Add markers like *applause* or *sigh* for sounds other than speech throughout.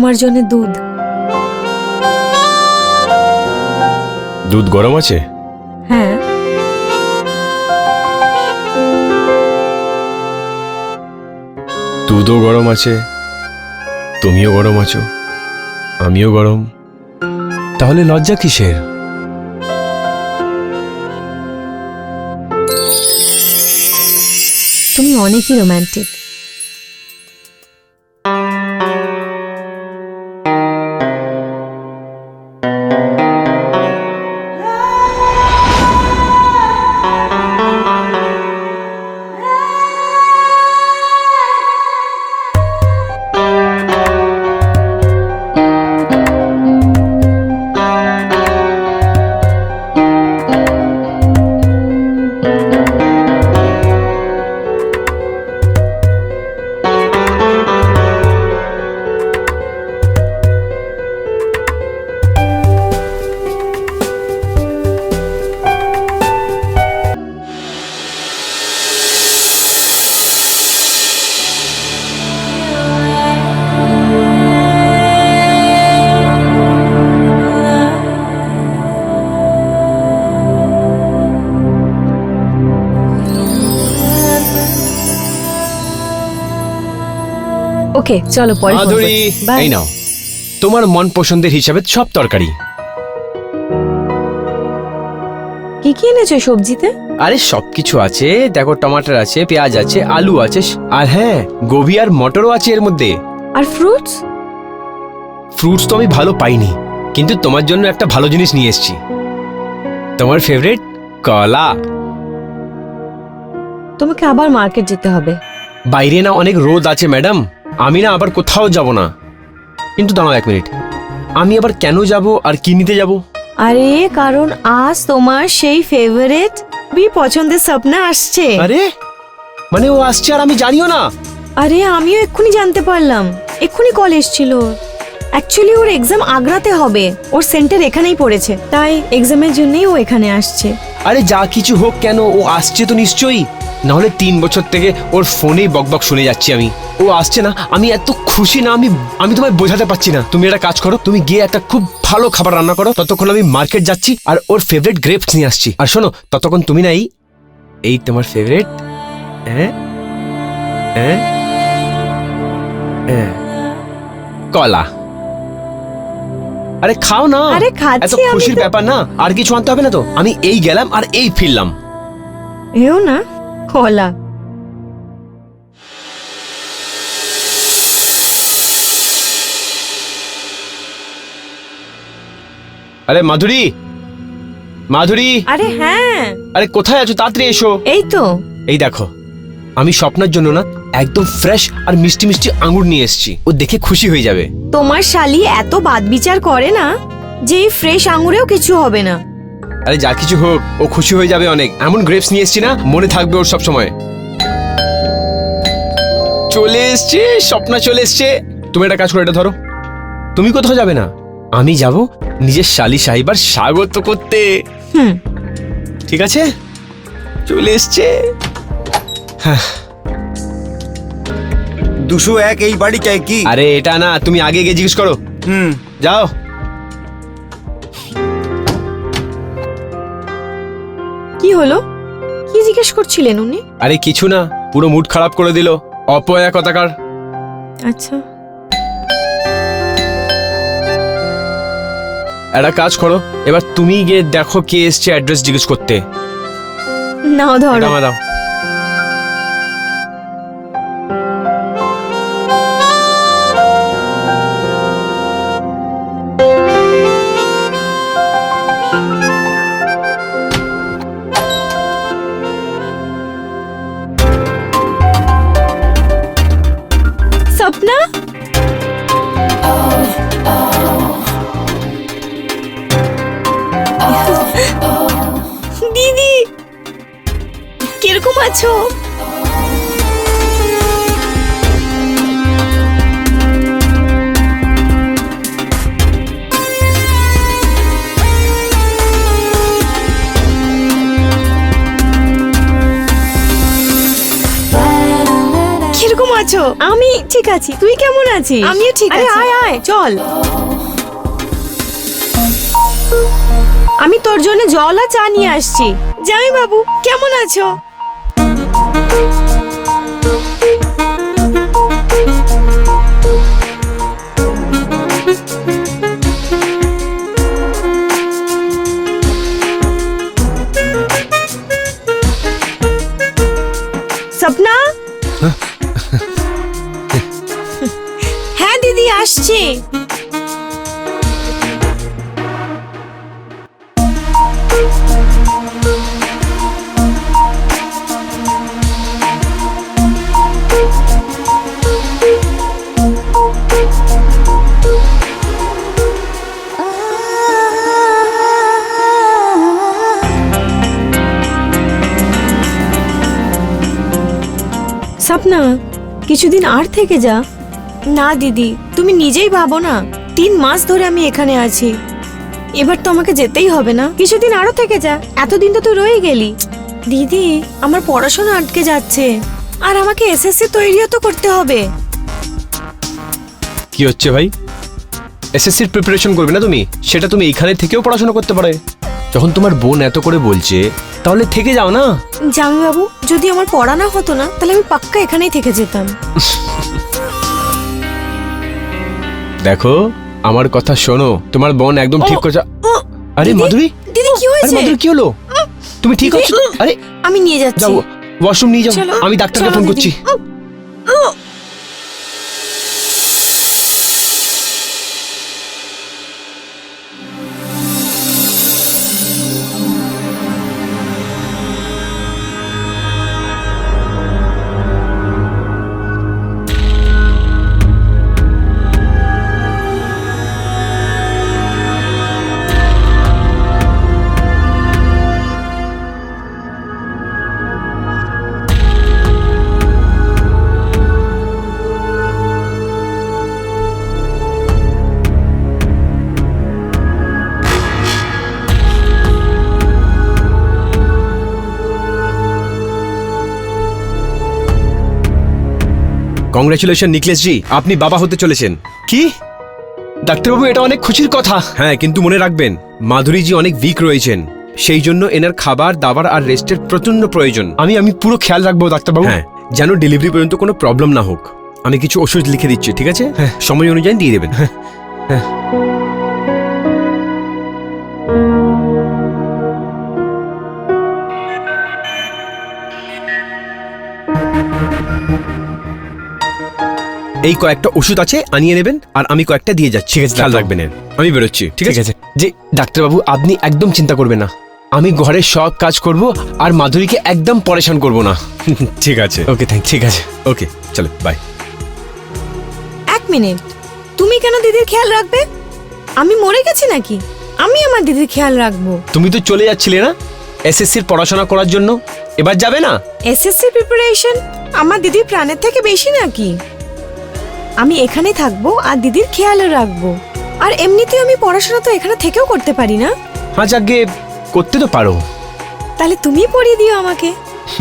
তোমার জন্য দুধ। দুধ গরম আছে? হ্যাঁ। দুধও গরম আছে তুমিও গরম আছো আমিও গরম। তাহলে লজ্জা কিসের? তুমি অনেকই রোমান্টিক। ওকে চলো পরে phone মাধুরী করছি। Bye. এই নাও। তোমার মন পছন্দের হিসাবে সব তরকারি। কি কি এনেছো সবজিতে? আরে সবকিছু আছে। দেখো টমাটার আছে পেঁয়াজ আছে আলু আছে আর হ্যাঁ গোবি আর মটরও আছে এর মধ্যে। আর ফ্রুটস ফ্রুটস তো আমি ভালো পাইনি কিন্তু তোমার জন্য একটা ভালো জিনিস নিয়ে এসেছি। তোমার ফেভারিট কলা। তোমাকে আবার মার্কেট যেতে হবে। বাইরে না অনেক রোদ আছে ম্যাডাম আমি না আবার কোথাও যাব না। কিন্তু দাঁড়াও এক মিনিট। আমি আবার কেন যাব আর কি নিতে যাব? আরে কারণ আজ তোমার সেই ফেভারিট বি পছন্দের স্বপ্না আসছে। আরে? মানে ও আসছে আর আমি জানিও না। আরে আমিও এক্ষুনি জানতে পারলাম। এক্ষুনি কল এসেছিল। অ্যাকচুয়ালি ওর এক্সাম আগ্রাতে হবে। ওর সেন্টার এখানেই পড়েছে। তাই এক্সামের জন্যই ও এখানে আসছে। আরে যা কিছু হোক কেন, ও আসছে তো নিশ্চয়ই। নাহলে তিন বছর থেকে ওর ফোনেই বকবক শুনে যাচ্ছি আমি। ও আসছে না, আমি এত খুশি না, আমি আমি তোমায় বোঝাতে পারছি না। তুমি একটা কাজ করো, তুমি গিয়ে একটা খুব ভালো খাবার রান্না করো। ততক্ষণ আমি মার্কেট যাচ্ছি আর ওর ফেভারিট গ্রেপস নিয়ে আসছি। আর শোনো, ততক্ষণ তুমি নাই এই তোমার ফেভারিট কলা। আরে খাও না। আরে এত খাচ্ছি আমি খুশির তো। ব্যাপার না। আর কিছু আনতে হবে না তো? আমি এই গেলাম আর এই ফিরলাম। এও না কলা। আরে মাধুরী মাধুরী। আরে হ্যাঁ। আরে কোথায় আছো? তাড়াতাড়ি এসো। এই তো। এই দেখো। আমি স্বপ্নার জন্য না একদম ফ্রেশ আর মিষ্টি মিষ্টি আঙুর নিয়ে এসেছি। ও দেখে খুশি হয়ে যাবে। তোমার শালি এত বাদ বিচার করে না যে এই ফ্রেশ আঙুরেও কিছু হবে না। আরে যা কিছু হোক ও খুশি হয়ে যাবে অনেক। এমন গ্রেপস নিয়ে এসেছি না মনে থাকবে ওর সব সময় চলে এসছে স্বপ্ন চলে এসছে। তুমি একটা কাজ করো এটা ধরো। তুমি কোথাও যাবে না। আমি যাব নিজের শালি সাহিবার স্বাগত করতে। হুম। ঠিক আছে? চলে এসছে। দুশো এক এই বাড়িটায় কি? আরে এটা না তুমি আগে গিয়ে জিজ্ঞেস করো। হুম। যাও। কি হলো? কি জিজ্ঞেস করছিলেন উনি? আরে কিছু না পুরো মুড খারাপ করে দিল। অপয়া কথাকার। আচ্ছা। একটা কাজ করো এবার তুমি গিয়ে দেখো কে এসছে অ্যাড্রেস জিজ্ঞেস করতে। নাও ধরো। দাও। আছো? কীরকম আছো? আমি ঠিক আছি। তুই কেমন আছিস? আমিও ঠিক আছি। আয় আয় চল। আমি তোর জন্য জল আর চা নিয়ে আসছি। জামি বাবু কেমন আছো? সপনা হ্যাঁ দিদি আসছি সপনা, কিছুদিন আর থেকে যা। না, দিদি, তুমি নিজেই ভাবো না। তিন মাস ধরে আমি এখানে আছি। এবার তো আমাকে যেতেই হবে না। কিছুদিন আরও থেকে যা। এতদিন তো তুই রয়ে গেলি। দিদি, আমার পড়াশোনা আটকে যাচ্ছে। আর আমাকে এসএসসি তৈরিও তো করতে হবে। কি হচ্ছে ভাই? এসএসসির প্রিপারেশন করবে না তুমি? সেটা তুমি এখানে থেকেও পড়াশোনা করতে পারে। যখন তোমার বোন এত করে বলছে তাহলে থেকে যাও না? জামাইবাবু যদি আমার পড়া না হতো না তাহলে আমি পাক্কা এখানেই থেকে যেতাম। দেখো আমার কথা শোনো তোমার বোন একদম ঠিক করছে। আরে মাধুরী? দিদি কি হয়েছে? মাধুরী কি হলো? তুমি ঠিক আছো? আরে আমি নিয়ে যাচ্ছি। যাও ওয়াশরুম নিয়ে যাও। আমি ডাক্তারকে ফোন করছি। কংগ্রেচুলেশন নিকলেশ জি আপনি বাবা হতে চলেছেন। কি? ডাক্তারবাবু এটা অনেক খুশির কথা। হ্যাঁ কিন্তু মনে রাখবেন মাধুরীজি অনেক উইক রয়েছেন। সেই জন্য এনার খাবার দাবার আর রেস্টের প্রচণ্ড প্রয়োজন। আমি আমি পুরো খেয়াল রাখব ডাক্তারবাবু। হ্যাঁ যেন ডেলিভারি পর্যন্ত কোনো প্রবলেম না হোক। আমি কিছু ওষুধ লিখে দিচ্ছি ঠিক আছে? হ্যাঁ। সময় অনুযায়ী দিয়ে দেবেন। হ্যাঁ হ্যাঁ। এই কয়েকটা ওষুধ আছে আনিয়ে নেবেন আর আমি কয়েকটা দিয়ে যাচ্ছি। ঠিক আছে খেয়াল রাখবেন এর। আমি বেরোচ্ছি ঠিক আছে? যে ডাক্তারবাবু আপনি একদম চিন্তা করবেন না। আমি ঘরের সব কাজ করব আর মাধুরীকে একদম পরেশান করব না। *laughs* ঠিক আছে। ওকে থ্যাংক ঠিক আছে। ওকে চলো বাই এক মিনিট। তুমি কেন দিদির খেয়াল রাখবে? আমি মরে গেছি নাকি? আমি আমার দিদির খেয়াল রাখব। তুমি তো চলে যাচ্ছিলে না? এসএসসির পড়াশোনা করার জন্য। এবার যাবে না? এসএসসি প্রিপারেশন আমার দিদির প্রাণের থেকে বেশি নাকি? আমি এখানেই থাকব আর দিদির খেয়ালও রাখব। আর এমনিতেও আমি পড়াশোনা তো এখানে থেকেও করতে পারি না। হ্যাঁ যাকে করতে তো পারো। তাহলে তুমি পড়িয়ে দিও আমাকে।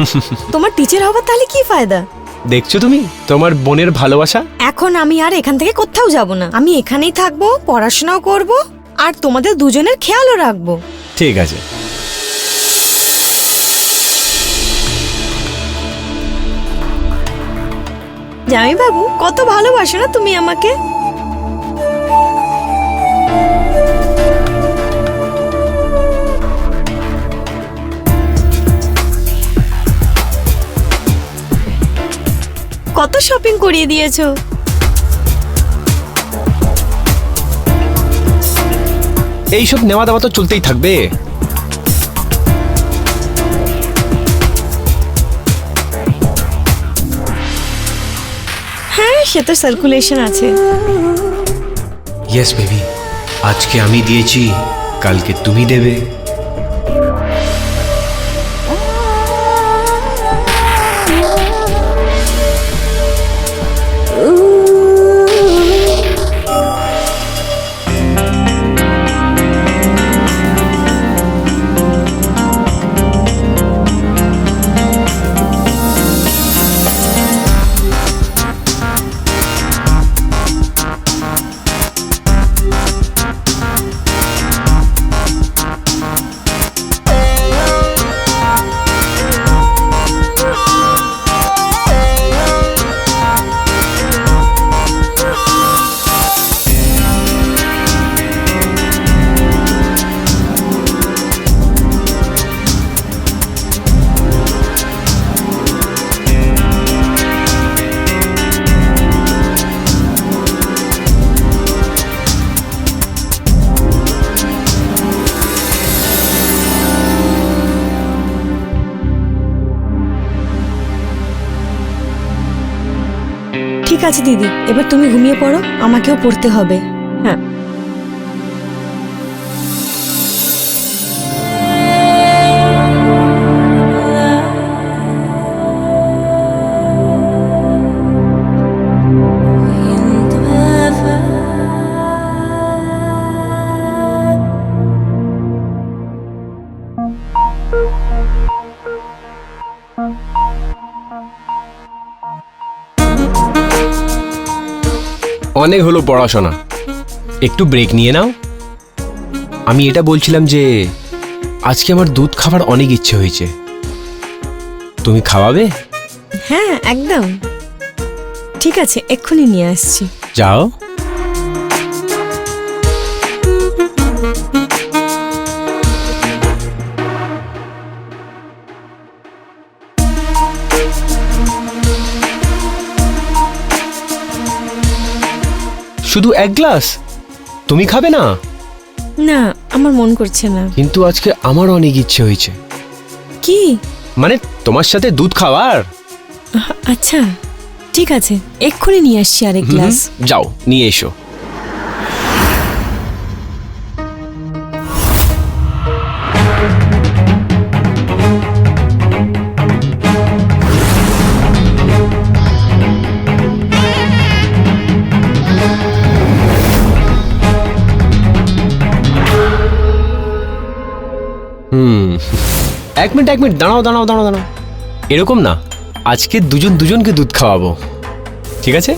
*laughs* তোমার টিচার হবার তাহলে কি ফায়দা? দেখছ তুমি? তোমার বোনের ভালোবাসা? এখন আমি আর এখান থেকে কোথাও যাব না। আমি এখানেই থাকব পড়াশোনাও করব আর তোমাদের দুজনের খেয়ালও রাখব। ঠিক আছে। জামি বাবু কত ভালোবাসো না তুমি আমাকে? কত শপিং করিয়ে দিয়েছ? এইসব নেওয়া দেওয়া তো চলতেই থাকবে। সে তো সার্কুলেশন আছে। ইয়েস বেবি আজকে আমি দিয়েছি কালকে তুমি দেবে। আছে দিদি। এবার তুমি ঘুমিয়ে পড়ো আমাকেও পড়তে হবে। হ্যাঁ। অনেক হলো পড়াশোনা। একটু ব্রেক নিয়ে নাও। আমি এটা বলছিলাম যে আজকে আমার দুধ খাবার অনেক ইচ্ছে হয়েছে। তুমি খাওয়াবে? হ্যাঁ একদম। ঠিক আছে এক্ষুনি নিয়ে আসছি। যাও। শুধু এক গ্লাস? তুমি খাবে না? না আমার মন করছে না। কিন্তু আজকে আমার অনেক ইচ্ছে হয়েছে। কি? মানে তোমার সাথে দুধ খাওয়ার? আচ্ছা ঠিক আছে এক্ষুনি নিয়ে আসছি আরেক গ্লাস। যাও নিয়ে এসো। এক মিনিট এক মিনিট, দাঁড়াও দাঁড়াও দাঁড়াও দাঁড়াও। এরকম না, আজকে দুজন দুজনকে দুধ খাওয়াবো। ঠিক আছে?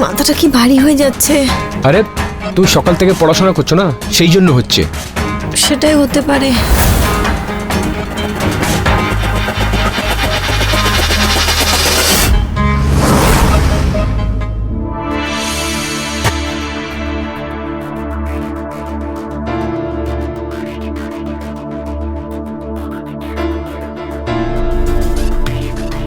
মাথাটা কি ভারী হয়ে যাচ্ছে? আরে তুই সকাল থেকে পড়াশোনা করছ না? সেই জন্য হচ্ছে। সেটাই হতে পারে।